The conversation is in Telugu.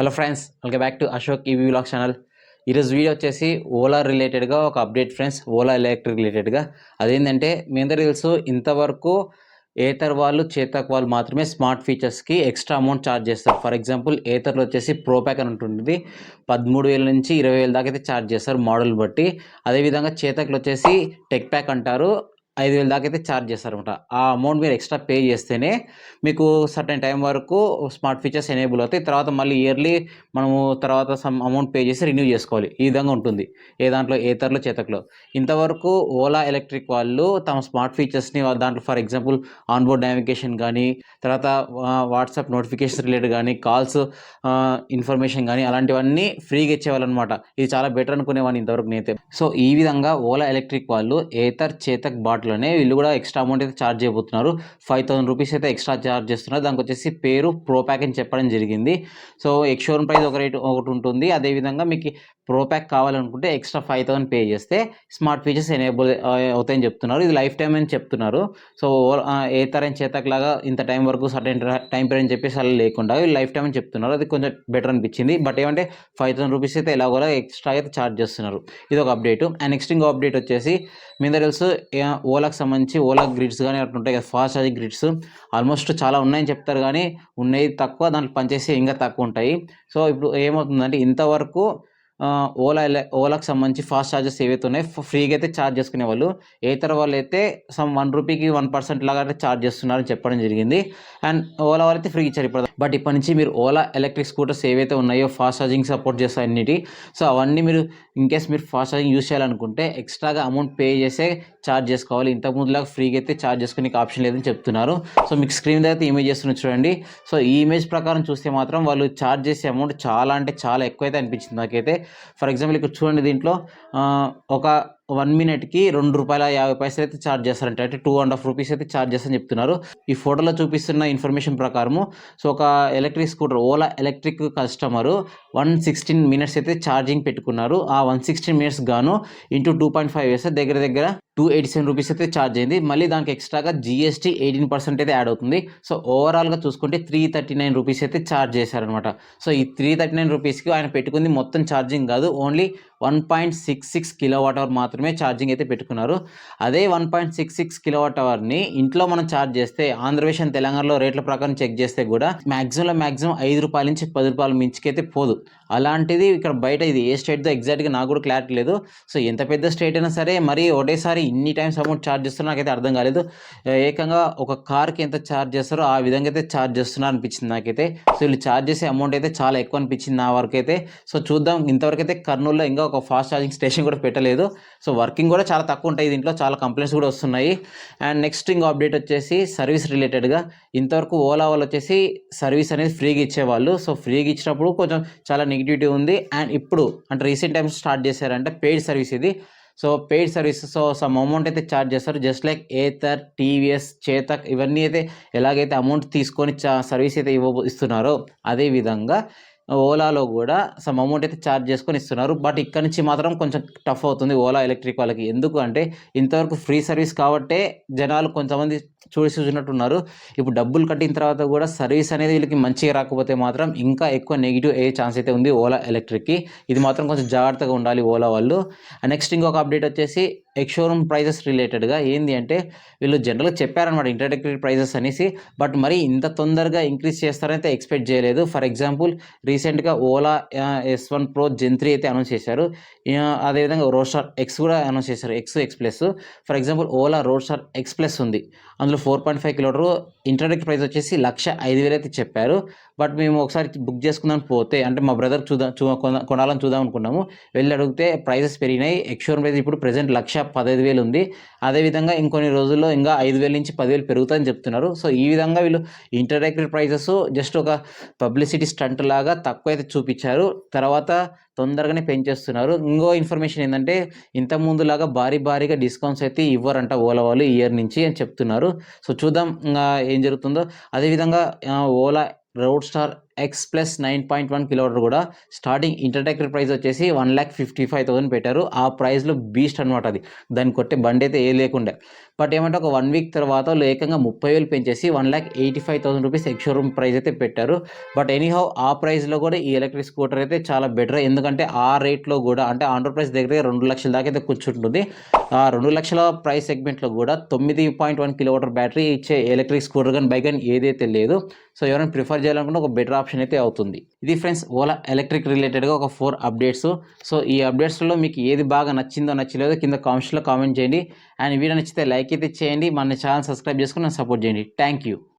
Hello friends welcome back to Ashok EV vlog channel ఈరోజు వీడియో వచ్చేసి ఓలా రిలేటెడ్గా ఒక అప్డేట్ ఫ్రెండ్స్ ఓలా ఎలక్ట్రిక్ రిలేటెడ్గా అదేంటంటే మీ అందరికీ తెలుసు ఇంతవరకు ఏతర్ వాళ్ళు చేతక్ వాళ్ళు మాత్రమే స్మార్ట్ ఫీచర్స్కి ఎక్స్ట్రా అమౌంట్ ఛార్జ్ చేస్తారు. ఫర్ ఎగ్జాంపుల్ ఏతర్లో వచ్చేసి ప్రోప్యాక్ అని ఉంటుంది పదమూడు వేల నుంచి ఇరవై వేల దాకా అయితే ఛార్జ్ చేస్తారు మోడల్ బట్టి. అదేవిధంగా చేతక్లో వచ్చేసి టెక్ ప్యాక్ అంటారు. ఐదు వేల దాకా అయితే ఛార్జ్ చేస్తారనమాట ఆ అమౌంట్ మీరు ఎక్స్ట్రా పే చేస్తేనే మీకు సర్టెన్ టైం వరకు స్మార్ట్ ఫీచర్స్ ఎనేబుల్ అవుతాయి. తర్వాత మళ్ళీ ఇయర్లీ మనము తర్వాత సమ్ అమౌంట్ పే చేసి రిన్యూ చేసుకోవాలి. ఈ విధంగా ఉంటుంది. ఏ దాంట్లో? ఏతర్లో చేతకలో. ఇంతవరకు ఓలా ఎలక్ట్రిక్ వాళ్ళు తమ స్మార్ట్ ఫీచర్స్ని దాంట్లో ఫర్ ఎగ్జాంపుల్ ఆన్బోర్డ్ నావిగేషన్ కానీ తర్వాత వాట్సాప్ నోటిఫికేషన్ రిలేటెడ్ కానీ కాల్స్ ఇన్ఫర్మేషన్ కానీ అలాంటివన్నీ ఫ్రీగా ఇచ్చేవాళ్ళు అనమాట ఇది చాలా బెటర్ అనుకునేవాడిని ఇంతవరకు నేనైతే. సో ఈ విధంగా ఓలా ఎలక్ట్రిక్ వాళ్ళు ఏతర్ చేతక్ బాటిల్ దాంట్లోనే వీళ్ళు కూడా ఎక్స్ట్రా అమౌంట్ అయితే ఛార్జ్ చేయబోతున్నారు. ఫైవ్ థౌసండ్ రూపీస్ అయితే ఎక్స్ట్రా ఛార్జ్ చేస్తున్నారు. దానికి వచ్చేసి పేరు ప్రో ప్యాక్ అని చెప్పడం జరిగింది. సో ఎక్స్షోరూమ్ ప్రైస్ ఒక రేట్ ఒకటి ఉంటుంది. అదేవిధంగా మీకు ప్రో ప్యాక్ కావాలనుకుంటే ఎక్స్ట్రా ఫైవ్ థౌసండ్ పే చేస్తే స్మార్ట్ ఫీచర్స్ ఎనేబుల్ అవుతాయని చెప్తున్నారు. ఇది లైఫ్ టైం అని చెప్తున్నారు. సో ఏ తరం చేతకలాగా ఇంత టైం వరకు సర్టెన్ టైం పీరియడ్ అని చెప్పేసి అలా లేకుండా లైఫ్ టైం అని చెప్తున్నారు. అది కొంచెం బెటర్ అనిపించింది. బట్ ఏమంటే ఫైవ్ థౌసండ్ రూపీస్ అయితే ఎలాగోలా ఎక్స్ట్రా అయితే ఛార్జ్ చేస్తున్నారు. ఇది ఒక అప్డేట్. అండ్ నెక్స్ట్ ఇంకో అప్డేట్ వచ్చేసి మీ తెలుసు ఓలాకి సంబంధించి ఓలా గ్రిడ్స్ కానీ అట్లా ఉంటాయి కదా ఫాస్ట్ ఛార్జింగ్ గ్రిడ్స్. ఆల్మోస్ట్ చాలా ఉన్నాయని చెప్తారు కానీ ఉన్నాయి తక్కువ దాంట్లో పనిచేసి ఇంకా తక్కువ ఉంటాయి. సో ఇప్పుడు ఏమవుతుందంటే ఇంతవరకు ఓలా ఓలాకి సంబంధించి ఫాస్ట్ ఛార్జెస్ ఏవైతే ఉన్నాయో ఫ్రీగా అయితే ఛార్జ్ చేసుకునే వాళ్ళు ఏతర వాళ్ళు అయితే సమ్ వన్ రూపీకి వన్ పర్సెంట్ లాగా అయితే ఛార్జ్ చేస్తున్నారని చెప్పడం జరిగింది. అండ్ ఓలా వాళ్ళు అయితే ఫ్రీ ఇచ్చారు ఇప్పుడు. బట్ ఇప్పటి నుంచి మీరు ఓలా ఎలక్ట్రిక్ స్కూటర్స్ ఏవైతే ఉన్నాయో ఫాస్ట్ ఛార్జింగ్ సపోర్ట్ చేస్తాయి అన్నిటి సో అవన్నీ మీరు ఇన్ కేస్ మీరు ఫాస్ట్ ఛార్జింగ్ యూస్ చేయాలనుకుంటే ఎక్స్ట్రాగా అమౌంట్ పే చేసే ఛార్జ్ చేసుకోవాలి. ఇంతకు ముందులాగా ఫ్రీగా అయితే ఛార్జ్ చేసుకునే ఆప్షన్ లేదని చెప్తున్నారు. సో మీకు స్క్రీన్ అయితే ఇమేజ్ చేస్తున్న చూడండి. సో ఈ ఇమేజ్ ప్రకారం చూస్తే మాత్రం వాళ్ళు ఛార్జ్ చేసే అమౌంట్ చాలా అంటే చాలా ఎక్కువ అయితే అనిపించింది నాకైతే. ఫర్ ఎగ్జాంపుల్ ఇక్కడ చూడండి దీంట్లో ఒక వన్ మినిట్కి రెండు రూపాయల యాభై పైసలు అయితే ఛార్జ్ చేస్తారంట. అంటే టూ అండ్ హాఫ్ రూపీస్ అయితే ఛార్జ్ చేస్తారని చెప్తున్నారు. ఈ ఫోటోలో చూపిస్తున్న ఇన్ఫర్మేషన్ ప్రకారము సో ఒక electric scooter Ola electric customer one sixteen minutes అయితే ఛార్జింగ్ పెట్టుకున్నారు. ఆ వన్ సిక్స్టీన్ మినిట్స్ గాను ఇంటూ టూ పాయింట్ ఫైవ్ వేస్తే దగ్గర దగ్గర టూ ఎయిటీ సెవెన్ రూపీస్ అయితే ఛార్జ్ అయింది. మళ్ళీ దానికి ఎక్స్ట్రాగా జిఎస్టీ ఎయిటీన్ పర్సెంట్ అయితే యాడ్ అవుతుంది. సో ఓవరాల్గా చూసుకుంటే త్రీ థర్టీ నైన్ రూపీస్ అయితే ఛార్జ్ చేశారనమాట సో ఈ త్రీ థర్టీ నైన్ రూపీస్కి ఆయన పెట్టుకుంది మొత్తం ఛార్జింగ్ కాదు. Only one point six six kilo watt hour మాత్రమే మాత్రమే ఛార్జింగ్ అయితే పెట్టుకున్నారు. అదే one point six six kilowatt అవర్ని ఇంట్లో మనం ఛార్జ్ చేస్తే ఆంధ్రప్రదేశ్ అండ్ తెలంగాణలో రేట్ల ప్రకారం చెక్ చేస్తే కూడా మ్యాక్సిమంలో మ్యాక్సిమం ఐదు రూపాయల నుంచి పది రూపాయల మించికైతే పోదు. అలాంటిది ఇక్కడ బయట ఇది ఏ స్టేట్తో ఎగ్జాక్ట్గా నాకు కూడా క్లారిటీ లేదు. సో ఎంత పెద్ద స్టేట్ అయినా సరే మరి ఒకటేసారి ఇన్ని టైమ్స్ అమౌంట్ ఛార్జ్ చేస్తున్నా నాకైతే అర్థం కాలేదు. ఏకంగా ఒక కార్కి ఎంత ఛార్జ్ చేస్తారో ఆ విధంగా అయితే ఛార్జ్ చేస్తున్నారు అనిపించింది నాకైతే. సో వీళ్ళు ఛార్జ్ చేసే అమౌంట్ అయితే చాలా ఎక్కువ అనిపించింది నా వరకు అయితే సో చూద్దాం. ఇంతవరకు అయితే కర్నూలులో ఇంకా ఒక ఫాస్ట్ ఛార్జింగ్ స్టేషన్ కూడా పెట్టలేదు. సో సో వర్కింగ్ కూడా చాలా తక్కువ ఉంటాయి. దీంట్లో చాలా కంప్లైంట్స్ కూడా వస్తున్నాయి. అండ్ నెక్స్ట్ ఇంకో అప్డేట్ వచ్చేసి సర్వీస్ రిలేటెడ్గా. ఇంతవరకు ఓలా వాళ్ళు వచ్చేసి సర్వీస్ అనేది ఫ్రీగా ఇచ్చేవాళ్ళు. సో ఫ్రీగా ఇచ్చినప్పుడు కొంచెం చాలా నెగిటివిటీ ఉంది. అండ్ ఇప్పుడు అంటే రీసెంట్ టైమ్స్ స్టార్ట్ చేశారంటే పెయిడ్ సర్వీస్ ఇది. So paid service so some amount అయితే ఛార్జ్ చేస్తారు. Just like Ather TVS Chetak ఇవన్నీ అయితే ఎలాగైతే అమౌంట్ తీసుకొని చా సర్వీస్ అయితే ఇవ్వ ఇస్తున్నారో అదే విధంగా ఓలాలో కూడా సమ్ అమౌంట్ అయితే ఛార్జ్ చేసుకొని ఇస్తున్నారు. బట్ ఇక్కడ నుంచి మాత్రం కొంచెం టఫ్ అవుతుంది ఓలా ఎలక్ట్రిక్ వాళ్ళకి. ఎందుకు అంటే ఇంతవరకు ఫ్రీ సర్వీస్ కాబట్టే జనాలు కొంతమంది చూసి చూసినట్టున్నారు. ఇప్పుడు డబ్బులు కట్టిన తర్వాత కూడా సర్వీస్ అనేది వీళ్ళకి మంచిగా రాకపోతే మాత్రం ఇంకా ఎక్కువ నెగిటివ్ అయ్యే ఛాన్స్ అయితే ఉంది ఓలా ఎలక్ట్రిక్కి. ఇది మాత్రం కొంచెం జాగ్రత్తగా ఉండాలి ఓలా వాళ్ళు. నెక్స్ట్ ఇంకొక అప్డేట్ వచ్చేసి ఎక్స్షోరూమ్ ప్రైజెస్ రిలేటెడ్గా ఏంది అంటే వీళ్ళు జనరల్గా చెప్పారనమాట ఇంట్రడక్టరీ ప్రైజెస్ అనేసి. బట్ మరి ఇంత తొందరగా ఇంక్రీజ్ చేస్తారైతే ఎక్స్పెక్ట్ చేయలేదు. ఫర్ ఎగ్జాంపుల్ రీసెంట్గా Ola S one pro gen three అయితే అనౌన్స్ చేశారు. అదేవిధంగా రోడ్ స్టార్ ఎక్స్ కూడా అనౌన్స్ చేశారు. X X plus. For example Ola roadster X plus ఉంది. అందులో four point five kilometre internet price వచ్చేసి లక్ష ఐదు వేలు అయితే చెప్పారు. బట్ మేము ఒకసారి బుక్ చేసుకుందాం పోతే అంటే మా బ్రదర్ చూద్దాం చూ కొన- కొనాలని చూద్దాం అనుకున్నాము. వెళ్ళి అడిగితే ప్రైజెస్ పెరిగినాయి. ఎక్స్షోరూమ్ ప్రైస్ ఇప్పుడు ప్రజెంట్ లక్ష పదహైదు వేలు ఉంది. అదేవిధంగా ఇంకొన్ని రోజుల్లో ఇంకా ఐదు వేల నుంచి పదివేలు పెరుగుతుందని చెప్తున్నారు. సో ఈ విధంగా వీళ్ళు ఇంటరాక్టివ్ ప్రైజెస్ జస్ట్ ఒక పబ్లిసిటీ స్టంట్ లాగా తక్కువ అయితే చూపించారు. తర్వాత తొందరగానే పెంచేస్తున్నారు. ఇంకో ఇన్ఫర్మేషన్ ఏంటంటే ఇంత ముందులాగా భారీ భారీగా డిస్కౌంట్స్ అయితే ఇవ్వరంట ఓలా వాళ్ళు ఇయర్ నుంచి అని చెప్తున్నారు. సో చూద్దాం ఇంకా ఏం జరుగుతుందో. అదేవిధంగా Ola roadster X plus nine point one kilometre కూడా స్టార్టింగ్ ఇంటర్టెక్టర్ ప్రైస్ వచ్చేసి one lakh fifty five thousand పెట్టారు. ఆ ప్రైస్లో బీస్ట్ అనమాట అది. దాన్ని కొట్టే బండి అయితే ఏ లేకుండా. బట్ ఏమంటే ఒక వన్ వీక్ తర్వాత ఏకంగా ముప్పై వేలు పెంచేసి one lakh eighty five thousand rupees ex showroom price అయితే పెట్టారు. బట్ ఎనీహౌ ఆ ప్రైస్లో కూడా ఈ ఎలక్ట్రిక్ స్కూటర్ అయితే చాలా బెటర్ ఎందుకంటే ఆ రేట్లో కూడా అంటే ఆండ్రో ప్రైస్ దగ్గర రెండు లక్షల దాకా అయితే కూర్చుంటుంది. ఆ రెండు లక్షల ప్రైస్ సెగ్మెంట్లో కూడా తొమ్మిది పాయింట్ వన్ కిలోమీటర్ బ్యాటరీ ఇచ్చే ఎలక్ట్రిక్ స్కూటర్ కానీ బైక్ కానీ ఏదైతే లేదు. సో ఎవరైనా ప్రిఫర్ చేయాలనుకుంటే ఒక బెటర్ ఆప్షన్ అయితే అవుతుంది. ఇది ఫ్రెండ్స్ ఓలా ఎలక్ట్రిక్ రిలేటెడ్గా ఒక ఫోర్ అప్డేట్స్ సో ఈ అప్డేట్స్లో మీకు ఏది బాగా నచ్చిందో నచ్చలేదో కింద కామెంట్స్లో కామెంట్ చేయండి. అండ్ వీడియో నచ్చితే లైక్ అయితే చేయండి. మన ఛానల్ సబ్స్క్రైబ్ చేసుకుని సపోర్ట్ చేయండి. Thank you